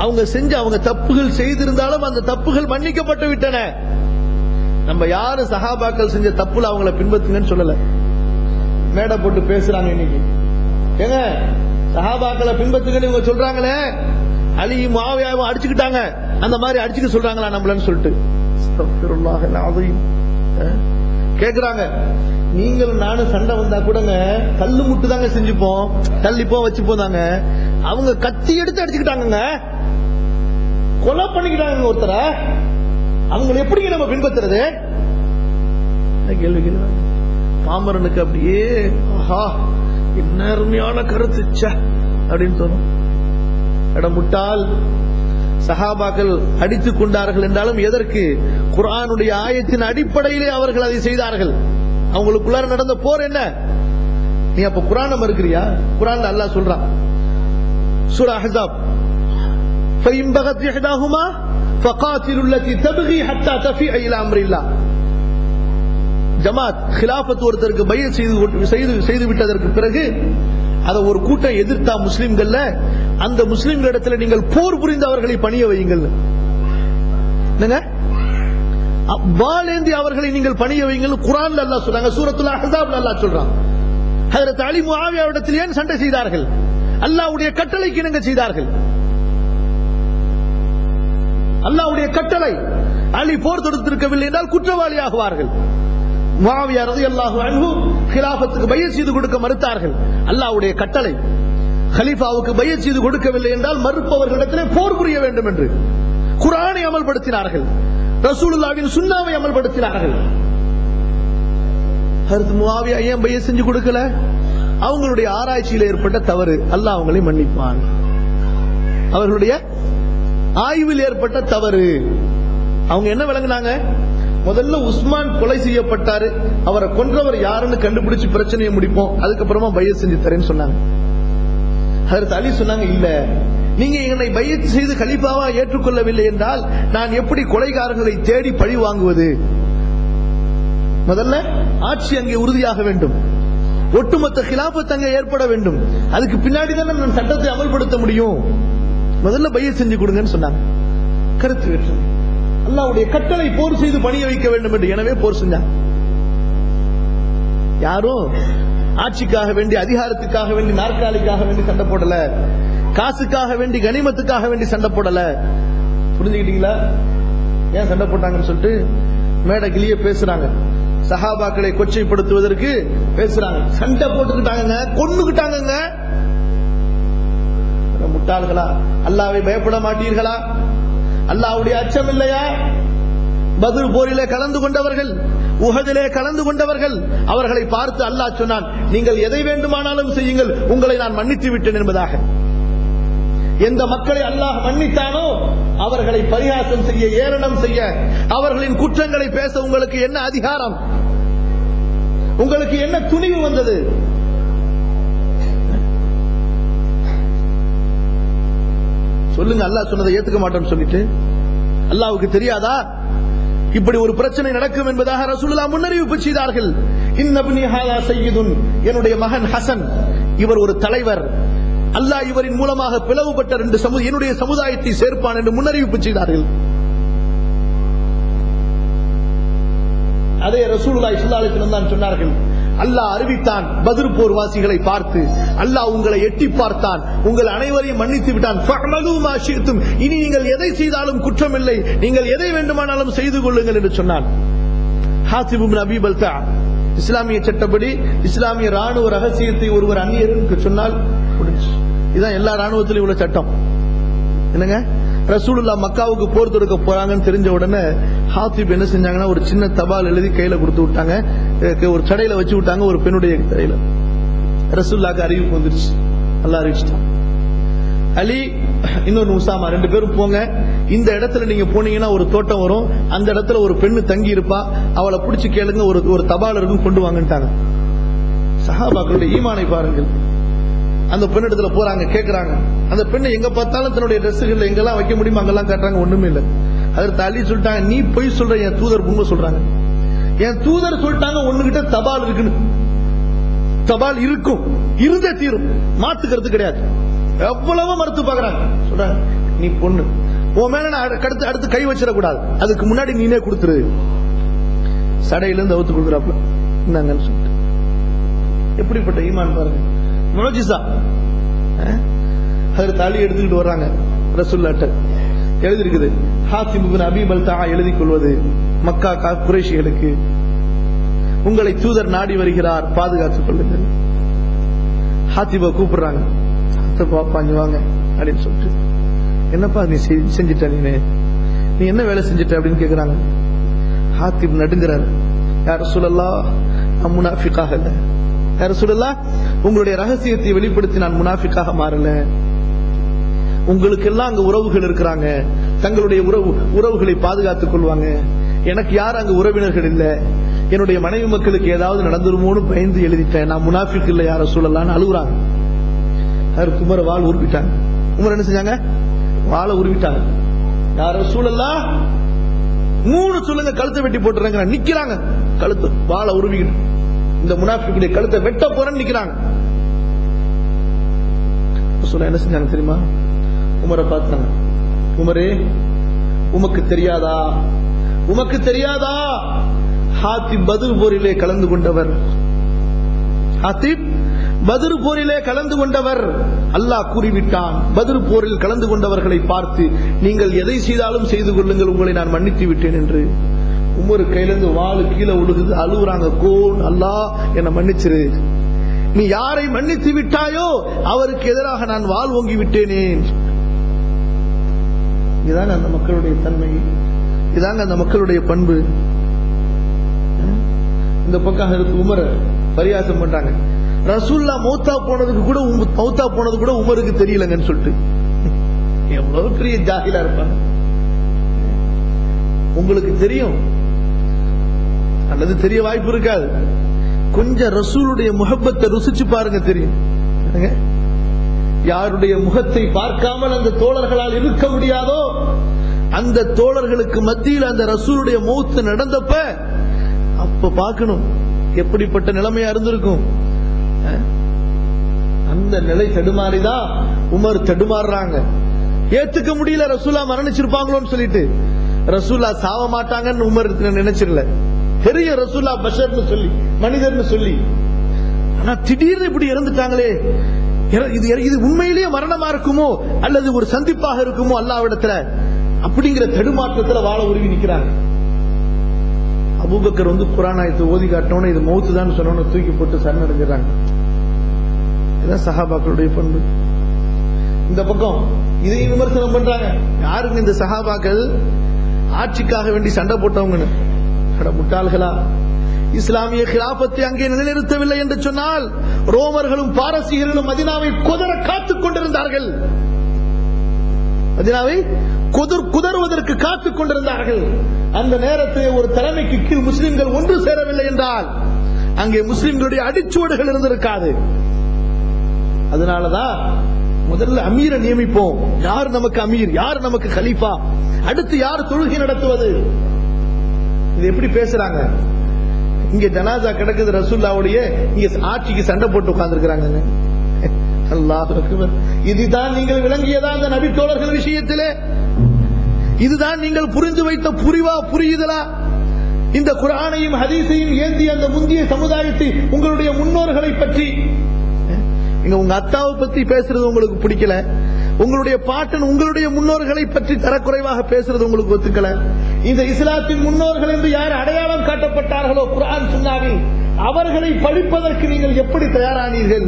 அவங்க செஞ்ச அவங்க தப்புகள் செய்திருந்தாலும் அந்த தப்புகள் மன்னிக்கப்பட்டு விட்டன. நம்ம யாரும் சகாபாக்கள் செஞ்ச தப்புல அவங்கள பின்பற்றுங்கன்னு சொல்லல. மேடை போட்டு பேசுறாங்க இன்னைக்கு. ஏங்க சகாபாக்களை பின்பற்றுங்கன்னு இவங்க சொல்றாங்களே? அலி மாவியாவும் அடிச்சுக்கிட்டாங்க. அந்த மாதிரி அடிச்சுக்க சொல்றாங்களா நம்மளன்னு சொல்லிட்டு. கேக்குறாங்க. நீங்களும் நானும் சண்டை வந்தா கூடங்க கல்லு முட்டு தாங்க செஞ்சுப்போம். தள்ளிப்போம் வச்சுப்போம் தாங்க அவங்க கத்தி எடுத்து அடிச்சுக்கிட்டாங்கங்க. கொலை பண்ணிக்கிட்டாங்க ஒருத்தரை. அவங்களை எப்படி நம்ம பின்பற்றுறது? கேள்வி கேள்வி பாமரனுக்கு அப்படியே ஆஹா என்ன அருமையான கருத்துச்ச அப்படின்னு தோணும். இடம் முட்டாள். சஹாபாக்கள் அடித்துக் கொண்டார்கள் என்றாலும் எதற்கு குர்ஆனுடைய ஆயத்தின் அடிப்படையிலே அவர்கள் அதை செய்தார்கள் அவங்களுக்குள்ளார நடந்த போர் என்ன நீ அப்ப குரான மறுக்கிறியா குரான்ல அல்லாஹ் சொல்றான் சூரா அஹ்ஸாப் فإن بغت إحداهما فقاتلوا التي تبغي حتى تفيء إلى أمر الله ஜமாத் கிலாபத் ஒருத்தருக்கு பைய செய்து கொண்டு- செய்து செய்து விட்டதற்கு பிறகு அதை ஒரு கூட்டம் எதிர்த்தா முஸ்லிம்கள்ல அந்த முஸ்லிம்களிடத்துல நீங்கள் போர் புரிந்து அவர்களை பணிய வையுங்கள். வாழேந்தி அவர்களை நீங்கள் பணிய வையுங்கள். குரான் அல்லாஹ் சொல்றாங்க சூரத்துல அஹாப் அல்லாஹ் சொல்றான். ஹஜரத் அலி முஆவியாவிடத்தில் ஏன் சண்டை செய்தார்கள்? அல்லாவுடைய கட்டளைக்கு இணங்க செய்தார்கள். அல்லாஹ்வுடைய கட்டளை அலி போர் தொடுத்திருக்கவில்லை என்றால் குற்றவாளி ஆகுவார்கள். மாவியார் அல்லாஹு அன்பு கிலாபத்துக்கு பயிர் செய்து கொடுக்க மறுத்தார்கள். அல்லாஹ்வுடைய கட்டளை கலீஃபாவுக்கு பையத் செய்து கொடுக்கவில்லை என்றால் மறுப்பவர்களிடத்திலே போர் புரிய வேண்டும் என்று. குரானை அமல்படுத்தினார்கள். ரசூலுல்லாவின் சுண்ணாவை அமல்படுத்தினார்கள். ஹர்த் ஏன் பைய செஞ்சு கொடுக்கல? அவங்களுடைய ஆராய்ச்சியில் ஏற்பட்ட தவறு. அல்லாஹ் அவங்களை மன்னிப்பான். அவர்களுடைய ஆய்வில் ஏற்பட்ட தவறு. அவங்க என்ன விளங்குனாங்க? முதல்ல உஸ்மான் கொலை செய்யப்பட்டாரு. அவரை கொன்றவர் யாருன்னு கண்டுபிடிச்சு பிரச்சனையை முடிப்போம். அதுக்கப்புறமா பைய செஞ்சு தரேன்னு சொன்னாங்க. அதற்கு அலி சொன்னாங்க இல்ல. நீங்க என்னை பயிற்சி செய்து கலிப்பாவா ஏற்றுக்கொள்ளவில்லை என்றால் நான் எப்படி கொலைகாரங்களை தேடி பழி வாங்குவது? முதல்ல ஆட்சி அங்கே உறுதியாக வேண்டும். ஒட்டுமொத்த கிலாபத் அங்கே ஏற்பட வேண்டும். அதுக்கு பின்னாடி தானே நான் சட்டத்தை அமல்படுத்த முடியும். முதல்ல பைய செஞ்சு கொடுங்கன்னு சொன்னாங்க. கருத்து வேற்று. அல்லாவுடைய கட்டளை போர் செய்து பணிய வைக்க வேண்டும் என்று எனவே போர் செஞ்சாங்க. யாரும் ஆட்சிக்காக வேண்டி அதிகாரத்துக்காக வேண்டி நாற்காலிக்காக வேண்டி சண்டை போடல. காசுக்காக வேண்டி கனிமத்துக்காக வேண்டி சண்டை போடல. புரிஞ்சுக்கிட்டீங்களா? ஏன் சண்டை போட்டாங்கன்னு சொல்லிட்டு மேடை கிளிய பேசுறாங்க. சஹாபாக்களை கொச்சைப்படுத்துவதற்கு பேசுறாங்க. சண்டை போட்டுக்கிட்டாங்க கொன்னுக்கிட்டாங்கங்க. முட்டாள்களா? அல்லாவை பயப்பட மாட்டீர்களா? அல்லாவுடைய அச்சம் இல்லையா? பதில் போரிலே கலந்து கொண்டவர்கள் உகதிலே கலந்து கொண்டவர்கள். அவர்களை பார்த்து அல்லாஹ் சொன்னான் நீங்கள் எதை வேண்டுமானாலும் செய்யுங்கள் உங்களை நான் மன்னித்து விட்டேன் என்பதாக. எந்த மக்களை அல்லாஹ் மன்னித்தானோ அவர்களை பரிகாசம் செய்ய ஏளனம் செய்ய அவர்களின் குற்றங்களை பேச உங்களுக்கு என்ன அதிகாரம்? உங்களுக்கு என்ன துணிவு வந்தது? சொல்லுங்க அல்லாஹ் சொன்னதை ஏத்துக்க மாட்டோம்னு சொல்லிட்டு. அல்லாவுக்கு தெரியாதா? இப்படி ஒரு பிரச்சனை நடக்கும் என்பதாக ரசூலுல்லா முன்னறிவிப்பு செய்தார்கள். இன்னபுனி ஹாலா சையதுன் என்னுடைய மகன் ஹசன் இவர் ஒரு தலைவர். அல்லாஹ் இவரின் மூலமாக பிளவுபட்ட ரெண்டு சமு என்னுடைய சமுதாயத்தை சேர்ப்பான் என்று முன்னறிவிப்பு செய்தார்கள். அதே ரசூலுல்லா ஸல்லல்லாஹு தான் சொன்னார்கள். அல்லாஹ் அறிவித்தான் பதில் போர் வாசிகளை பார்த்து அல்லாஹ் உங்களை எட்டி பார்த்தான். உங்கள் அனைவரையும் மன்னித்து விட்டான். இனி நீங்கள் எதை செய்தாலும் குற்றமில்லை. நீங்கள் எதை வேண்டுமானாலும் செய்து கொள்ளுங்கள் என்று சொன்னான். ஹாசிபும் நபி பல்தா. இஸ்லாமிய சட்டப்படி இஸ்லாமிய ராணுவ ரகசியத்தை ஒருவர் அந்நியருக்கு சொன்னால் இதுதான் எல்லா ராணுவத்திலும் உள்ள சட்டம். என்னங்க? ரசூலுல்லா மக்காவுக்கு போர் தொடுக்க போறாங்கன்னு தெரிஞ்ச உடனே ஹாத்திப் என்ன செஞ்சாங்கன்னா ஒரு சின்ன தபால் எழுதி கையில கொடுத்து விட்டாங்க. ஒரு சடையில வச்சு விட்டாங்க ஒரு பெண்ணுடைய கடையில ரசூல்லாக்கு அறிவிப்பு வந்துருச்சு. நல்லா அறிவிச்சிட்டான் அலி இன்னொரு உசாமா ரெண்டு பேரும் போங்க. இந்த இடத்துல நீங்க போனீங்கன்னா ஒரு தோட்டம் வரும். அந்த இடத்துல ஒரு பெண்ணு தங்கி இருப்பா. அவளை பிடிச்சி கேளுங்க ஒரு ஒரு தபால் இருக்கும் கொண்டு வாங்கன்ட்டாங்க. சஹாபாக்களுடைய ஈமானை பாருங்கள். அந்த பெண்ணிடத்துல போறாங்க கேக்குறாங்க. அந்த பெண்ணை எங்க பார்த்தாலும் தன்னுடைய ட்ரெஸ்ஸுகள் எங்கெல்லாம் வைக்க முடியுமோ அங்கெல்லாம் காட்டுறாங்க ஒண்ணுமே இல்லை. அதற்கு தள்ளி சொல்லிட்டாங்க நீ பொய் சொல்ற என் தூதர் உண்மை சொல்றாங்க. என் தூதர் சொல்லிட்டாங்க ஒண்ணுகிட்ட தபால் இருக்குன்னு. தபால் இருக்கும் இருந்தே தீரும் மாத்துக்கிறது கிடையாது. எவ்வளவோ மறுத்து பாக்குறாங்க சொல்றாங்க நீ பொண்ணு உன் மேல நான் அடுத்து அடுத்து கை வச்சிடக்கூடாது. அதுக்கு முன்னாடி நீனே கொடுத்துரு. சடையிலிருந்து அவுத்து கொடுக்குறாப்ல என்னங்கன்னு சொல்லிட்டு. எப்படிப்பட்ட ஈமான் பாருங்க. முனஜிசா. அதில் தாலி எடுத்துக்கிட்டு வர்றாங்க. ரசுல்லாட்ட. எழுதி இருக்குது ஹாத்திமுபின் அபிபல் தா எழுதி கொள்வது மக்கா கா குரேஷிகளுக்கு. உங்களை தூதர் நாடி வருகிறார் பாதுகாத்துக் கொள்ளுங்கள். ஹாத்திபா கூப்பிடுறாங்க. பாப்பாஞ்சு வாங்க அப்படின்னு சொல்லிட்டு. என்னப்பா நீ செஞ்சிட்ட நீ நீ என்ன வேலை செஞ்சிட்ட அப்படின்னு கேக்குறாங்க. ஹாத்திப் நடுங்கிறார். யார் சொல்லலா நான் முனாஃபிக்காக இல்லை. யார் சொல்லலா? உங்களுடைய ரகசியத்தை வெளிப்படுத்தி நான் முனாஃபிக்காக மாறல. உங்களுக்கு எல்லாம் அங்க உறவுகள் இருக்கிறாங்க. தங்களுடைய உறவு உறவுகளை பாதுகாத்துக் கொள்வாங்க. எனக்கு யார் அங்க உறவினர்கள் இல்ல? என்னுடைய மனைவி மக்களுக்கு ஏதாவது நடந்துருமோன்னு பயந்து எழுதிட்டேன். நான் முனாஃபிக் இல்ல யார சொல்லலான்னு அழுகுறாங்க. அவர் குமர வாழ் உருவிட்டாங்க குமர் என்ன செஞ்சாங்க? வாழ உருவிட்டாங்க யார சூழல்லா மூணு சொல்லுங்க கழுத்தை வெட்டி போட்டுறாங்க நிக்கிறாங்க. கழுத்து வாழ உருவிக்கிட்டு. இந்த முனாஃபிக்குடைய கழுத்தை வெட்ட போறேன்னு நிக்கிறாங்க. சொல்ல என்ன செஞ்சாங்க தெரியுமா? உமரை பார்த்தாங்க. உமரே உமக்கு தெரியாதா? உமக்கு தெரியாதா? ஹாத்திப் பதில் போரிலே கலந்து கொண்டவர். ஹாத்திப் பதிரு போரிலே கலந்து கொண்டவர். அல்லாஹ் கூறிவிட்டான் பதிரு போரில் கலந்து கொண்டவர்களை பார்த்து நீங்கள் எதை செய்தாலும் செய்து கொள்ளுங்கள் உங்களை நான் மன்னித்து விட்டேன் என்று. உமரு கையிலிருந்து வாளு கீழே உழுகுது அழுகுறாங்க கோன் அல்லாஹ் என்னை மன்னிச்சிரு. நீ யாரை மன்னித்து விட்டாயோ அவருக்கு எதிராக நான் வாள் ஓங்கி விட்டேனே. இதாங்க அந்த மக்களுடைய தன்மை. இதாங்க அந்த மக்களுடைய பண்பு. இந்த பக்கம் இருக்கு உமர பரியாசம் பண்றாங்க. ரசூல்லா மௌத்தா போனதுக்கு கூட உம்- மௌத்தா போனது கூட உமருக்கு தெரியலங்கன்னு சொல்லிட்டு. எவ்வளவு பெரிய ஜாகிலா இருப்பாங்க. உங்களுக்கு தெரியும் அல்லது தெரிய வாய்ப்பு இருக்காது. கொஞ்சம் ரசூலுடைய முகப்பத்தை ருசிச்சு பாருங்க தெரியும். யாருடைய முகத்தை பார்க்காமல் அந்த தோழர்களால் இருக்க முடியாதோ அந்த தோழர்களுக்கு மத்தியில் அந்த ரசூலுடைய மூத்து நடந்தப்ப அப்ப பார்க்கணும் எப்படிப்பட்ட நிலைமையா இருந்திருக்கும். அஹ்? அந்த நிலை தடுமாறிதான் உமர் தடுமாறுறாங்க. ஏத்துக்க முடியல ரசூலா மரணிச்சிருப்பாங்களோன்னு சொல்லிட்டு. ரசூலா சாவ மாட்டாங்கன்னு உமர் நினைச்சிடல. பெரிய ரசூல்லா பஷர்னு சொல்லி மனிதர்னு சொல்லி. ஆனா திடீர்னு இப்படி இறந்துட்டாங்களே. இது இது உண்மையிலேயே மரணமா இருக்குமோ? அல்லது ஒரு சந்திப்பாக இருக்குமோ அல்லாவிடத்துல? அப்படிங்கிற தடுமாற்றத்துல வாழ உருவி நிக்கிறாங்க. அபூபக்கர் வந்து புராணாயத்தை ஓதி காட்டணும் இது மௌத்து தான் சொன்னோன்னு தூக்கி போட்டு சரணடைஞ்சிடறாங்க. இதுதான் சஹாபாக்களுடைய பண்பு. இந்த பக்கம் இதையும் விமர்சனம் பண்றாங்க. யாருங்க இந்த சஹாபாக்கள்? ஆட்சிக்காக வேண்டி சண்டை போட்டவங்கன்னு. முட்டாள்களா இஸ்லாமிய கிலாபத்தை அங்கே நிலைநிறுத்தவில்லை என்று சொன்னால் ரோமர்களும் பாரசீகர்களும் மதினாவை குதற காத்துக் கொண்டிருந்தார்கள். மதினாவை குதிர் குதறுவதற்கு காத்துக் கொண்டிருந்தார்கள். அந்த நேரத்தில் ஒரு தலைமைக்கு கீழ் முஸ்லிம்கள் ஒன்று சேரவில்லை என்றால் அங்கே முஸ்லிம்களுடைய அடிச்சுவடுகள் இருந்திருக்காது. அதனாலதான் முதல்ல அமீரை நியமிப்போம். யார் நமக்கு அமீர்? யார் நமக்கு கலீஃபா? அடுத்து யார் தொழுகை நடத்துவது? இது எப்படி பேசுறாங்க? இங்க ஜனாசா கிடக்குது ரசூல்லாவுடைய இங்க ஆட்சிக்கு சண்டை போட்டு உட்கார்ந்து இதுதான் நீங்கள் விளங்கியதா அந்த நபி தோழர்கள் விஷயத்திலே? இதுதான் நீங்கள் புரிந்து வைத்த புரிவா புரியுதலா? இந்த குரானையும் ஹதீஸையும் ஏந்தி அந்த முந்திய சமுதாயத்தை உங்களுடைய முன்னோர்களை பற்றி. இங்க உங்க அத்தாவை பத்தி பேசுறது உங்களுக்கு பிடிக்கல. உங்களுடைய பாட்டன் உங்களுடைய முன்னோர்களை பற்றி தரக்குறைவாக பேசுறது உங்களுக்கு ஒத்துக்கல. இந்த இஸ்லாத்தின் முன்னோர்கள் என்று யார் அடையாளம் காட்டப்பட்டார்களோ குரான் சுன்னாவில் அவர்களை படிப்பதற்கு நீங்கள் எப்படி தயாரானீர்கள்?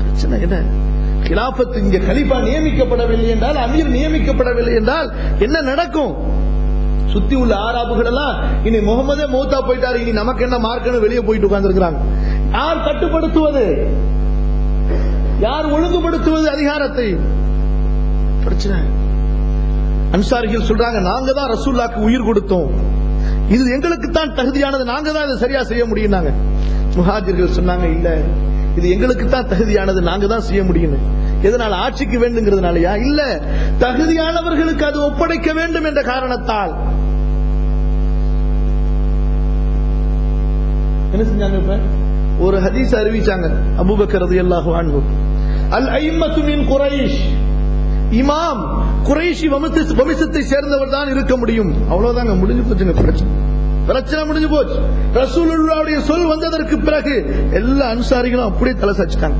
பிரச்சனை என்ன? கிலாபத் இங்க கலிபா நியமிக்கப்படவில்லை என்றால் அமீர் நியமிக்கப்படவில்லை என்றால் என்ன நடக்கும்? சுத்தி உள்ள ஆராபுகள் எல்லாம் இனி முகமதே மௌத்தா போயிட்டாரு இனி நமக்கு என்ன மார்க்கன்னு வெளியே போயிட்டு உட்கார்ந்து யார் கட்டுப்படுத்துவது? யார் ஒழுங்குபடுத்துவது அதிகாரத்தை? பிரச்சனை. அன்சாரிகள் சொல்றாங்க நாங்க தான் ரசூல்லாக்கு உயிர் கொடுத்தோம். இது எங்களுக்கு தான் தகுதியானது நாங்க தான் இதை சரியா செய்ய முடியும்னாங்க. முஹாஜிர்கள் சொன்னாங்க இல்ல இது எங்களுக்கு தான் தகுதியானது நாங்க தான் செய்ய முடியும் எதனால் ஆட்சிக்கு வேண்டுங்கிறதுனாலயா? இல்ல தகுதியானவர்களுக்கு அது ஒப்படைக்க வேண்டும் என்ற காரணத்தால். என்ன செஞ்சாங்க இப்ப? ஒரு ஹதீஸ் அறிவிச்சாங்க அபூபக்கர் ரலியல்லாஹு அன்ஹு. அல் ஐமத்துமின் குறைஷ் இமாம் குறைஷி வம்சத்தை வம்சத்தை சேர்ந்தவர் தான் இருக்க முடியும். அவ்வளவுதாங்க முடிஞ்சு போச்சுங்க பிரச்சனை. பிரச்சனை முடிஞ்சு போச்சு. ரசூலுல்லாவுடைய சொல் வந்ததற்கு பிறகு எல்லா அன்சாரிகளும் அப்படியே தலை சாச்சிட்டாங்க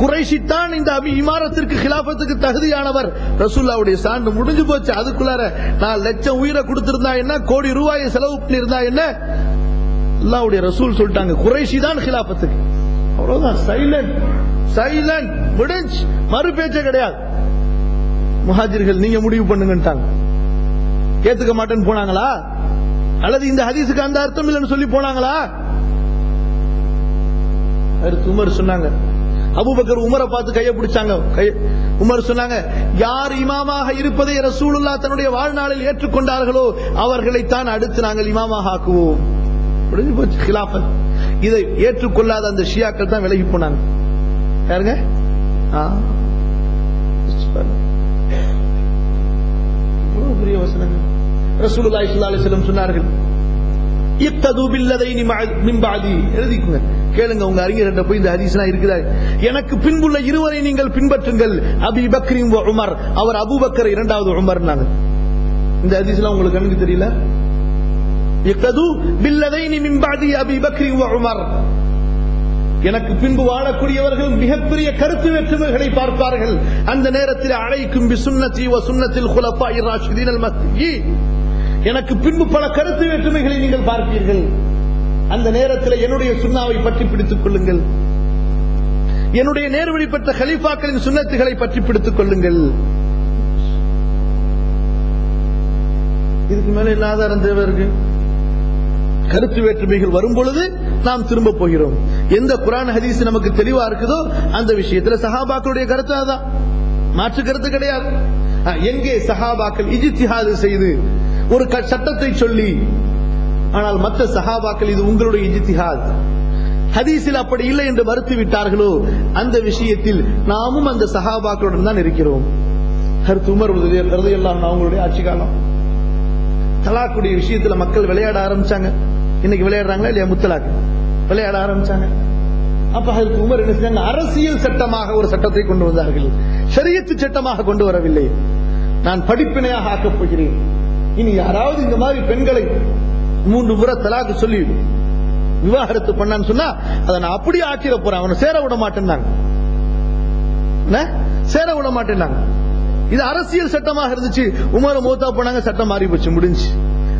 குறைஷி தான் இந்த அபி இமாரத்திற்கு கிலாபத்துக்கு தகுதியானவர். ரசூல்லாவுடைய சான்று முடிஞ்சு போச்சு. அதுக்குள்ளார நான் லட்சம் உயிரை கொடுத்திருந்தா என்ன? கோடி ரூபாயை செலவு பண்ணியிருந்தா என்ன? அல்லாவுடைய ரசூல் சொல்லிட்டாங்க. குறைஷி தான் கிலாபத்துக்கு அவ்வளவுதான். சைலண்ட் சைலண்ட் முடிஞ்சு. மறு பேச்சே கிடையாது. முஹாஜிர்கள் நீங்க முடிவு பண்ணுங்கன்ட்டாங்க. ஏத்துக்க மாட்டேன்னு போனாங்களா? அல்லது இந்த ஹதீஸுக்கு அந்த அர்த்தம் இல்லைன்னு சொல்லி போனாங்களா? அடுத்து உமர் சொன்னாங்க. அபூபக்கர் உமரை பார்த்து கையை பிடிச்சாங்க. உமர் சொன்னாங்க யார் இமாமாக இருப்பதை ரசூலுல்லா தன்னுடைய வாழ்நாளில் ஏற்றுக்கொண்டார்களோ அவர்களைத்தான் அடுத்து நாங்கள் இமாமாக ஆக்குவோம். முடிஞ்சு போச்சு கிலாஃபத் இதை ஏற்றுக்கொள்ளாத அந்த ஷியாக்கள் தான் விலகி போனாங்க. யாருங்க? பெரிய வசனங்கள். ரசூலுல்லாஹி ஸல்லல்லாஹு அலைஹி வஸல்லம் சொன்னார்கள் பில்லதைனி எழுதிக்குங்க. கேளுங்க உங்க அறிஞர்கிட்ட போய் இந்த ஹதீஸ்லாம் இருக்குதா? எனக்கு பின்புள்ள இருவரை நீங்கள் பின்பற்றுங்கள். Abi Bakr Umar. அவர் அபூபக்கர் இரண்டாவது உமர்னாங்க. இந்த ஹதீஸ்லாம் உங்களுக்கு கண்ணுக்கு தெரியல? இத்தது பில்லதைனி மின் அபி பக்ரின் உமர். எனக்கு பின்பு வாழக்கூடியவர்கள் மிகப்பெரிய கருத்து வேற்றுமைகளை பார்ப்பார்கள். அந்த நேரத்தில் அழைக்கும் சுன்னத்தி சுன்னத்தில் குலப்பா இராஷிதீன் எனக்கு பின்பு பல கருத்து வேற்றுமைகளை நீங்கள் பார்ப்பீர்கள். அந்த நேரத்தில் என்னுடைய சுண்ணாவை பற்றி பிடித்துக் கொள்ளுங்கள். என்னுடைய நேர்வழி பெற்ற ஹலீஃபாக்களின் சுண்ணத்துகளை பற்றி பிடித்துக் கொள்ளுங்கள். இதுக்கு மேல என்ன ஆதாரம் தேவை இருக்கு? கருத்து வேற்றுமைகள் வரும் பொழுது நாம் திரும்ப போகிறோம். எந்த குரான் ஹதீஸ் நமக்கு தெளிவா இருக்குதோ அந்த விஷயத்துல சஹாபாக்களுடைய கருத்து அதான். மாற்று கருத்து கிடையாது. எங்கே சஹாபாக்கள் இஜித்திஹாது செய்து ஒரு சட்டத்தை சொல்லி ஆனால் மற்ற சஹாபாக்கள் இது உங்களுடைய இஜித்திஹாத். ஹதீஸில் அப்படி இல்லை என்று மறுத்து விட்டார்களோ அந்த விஷயத்தில் நாமும் அந்த சஹாபாக்களுடன் தான் இருக்கிறோம். கருத்து உமர் எல்லாம் அவங்களுடைய ஆட்சி காலம். தலாக்குடைய விஷயத்துல மக்கள் விளையாட ஆரம்பிச்சாங்க. இன்னைக்கு விளையாடுறாங்களா இல்லையா முத்தலாக்கு விளையாட ஆரம்பிச்சாங்க. அப்ப அதற்கு உமர் என்ன செஞ்சாங்க? அரசியல் சட்டமாக ஒரு சட்டத்தை கொண்டு வந்தார்கள். சரியத்து சட்டமாக கொண்டு வரவில்லை. நான் படிப்பினையாக ஆக்கப் போகிறேன். இனி யாராவது இந்த மாதிரி பெண்களை மூன்று முறை தலாக்கு சொல்லி விவாகரத்து பண்ணான்னு சொன்னா அதை நான் அப்படியே ஆக்கிட போறேன். அவனை சேர விட மாட்டேன்னாங்க. சேர விட மாட்டேன்னாங்க. இது அரசியல் சட்டமாக இருந்துச்சு. உமர மூத்தா போனாங்க சட்டம் மாறி போச்சு முடிஞ்சு.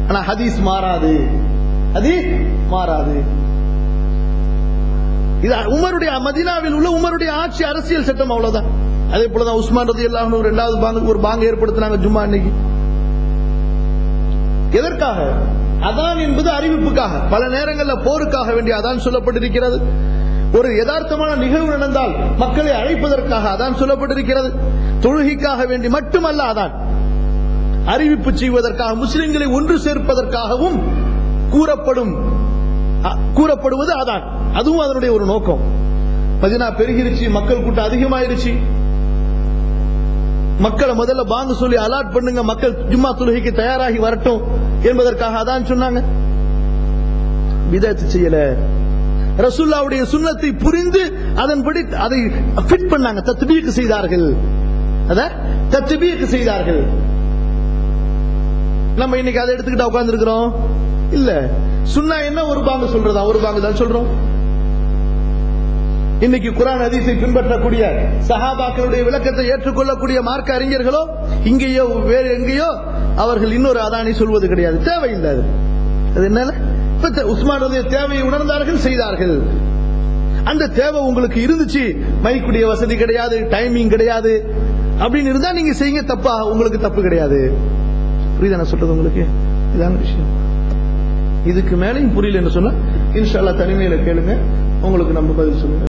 ஆனா ஹதீஸ் மாறாது. ஹதீஸ் மாறாது. இது உமருடைய மதினாவில் உள்ள உமருடைய ஆட்சி அரசியல் சட்டம் அவ்வளவுதான். அதே போலதான் உஸ்மான் ரதி எல்லாம் ரெண்டாவது பாங்குக்கு ஒரு பாங்க ஏற்படுத்தினாங்க ஜும்மா அன்னைக்கு. எதற்காக? அதான் என்பது அறிவிப்புக்காக. பல நேரங்களில் போருக்காக வேண்டிய அதான் சொல்லப்பட்டிருக்கிறது. ஒரு யதார்த்தமான நிகழ்வு நடந்தால் மக்களை அழைப்பதற்காக அதான் சொல்லப்பட்டிருக்கிறது. தொழுகைக்காக வேண்டி மட்டுமல்ல அதான். அறிவிப்பு செய்வதற்காக முஸ்லிம்களை ஒன்று சேர்ப்பதற்காகவும் கூறப்படும் கூறப்படுவது அதான். அதுவும் அதனுடைய ஒரு நோக்கம். மதினா பெருகிருச்சு மக்கள் கூட்டம் அதிகமாயிருச்சு. மக்களை முதல்ல பாங்கு சொல்லி அலாட் பண்ணுங்க மக்கள் ஜும்மா தொழுகைக்கு தயாராகி வரட்டும் என்பதற்காக அதான் சொன்னாங்க. விதத்து செய்யல. ரசுல்லாவுடைய சுண்ணத்தை புரிந்து அதன்படி அதை ஃபிட் பண்ணாங்க. தத்துபீக்கு செய்தார்கள். அத தத்துபீக்கு செய்தார்கள். நம்ம இன்னைக்கு அதை எடுத்துக்கிட்டா உட்கார்ந்து இருக்கிறோம் இல்ல. சுன்னா என்ன ஒரு பாங்கு சொல்றதா? ஒரு பாங்கு தான் சொல்றோம். இன்னைக்கு குரான் அதிசை பின்பற்றக்கூடிய சஹாபாக்களுடைய விளக்கத்தை ஏற்றுக்கொள்ளக்கூடிய மார்க்க அறிஞர்களோ இங்கேயோ வேறு எங்கேயோ அவர்கள் இன்னொரு அதானி சொல்வது கிடையாது. தேவையில்லை அது. அது என்ன உஸ்மானுடைய தேவையை உணர்ந்தார்கள் செய்தார்கள். அந்த தேவை உங்களுக்கு இருந்துச்சு மைக்குடைய வசதி கிடையாது டைமிங் கிடையாது. அப்படின்னு இருந்தா நீங்க செய்யுங்க தப்பா உங்களுக்கு தப்பு கிடையாது. புரியுதா நான் சொல்றது உங்களுக்கு? இதான விஷயம். இதுக்கு மேலையும் புரியலன்னு சொன்னா? இன்ஷால்லா தனிமையில கேளுங்க. உங்களுக்கு நம்ம பதில் சொல்லுங்க.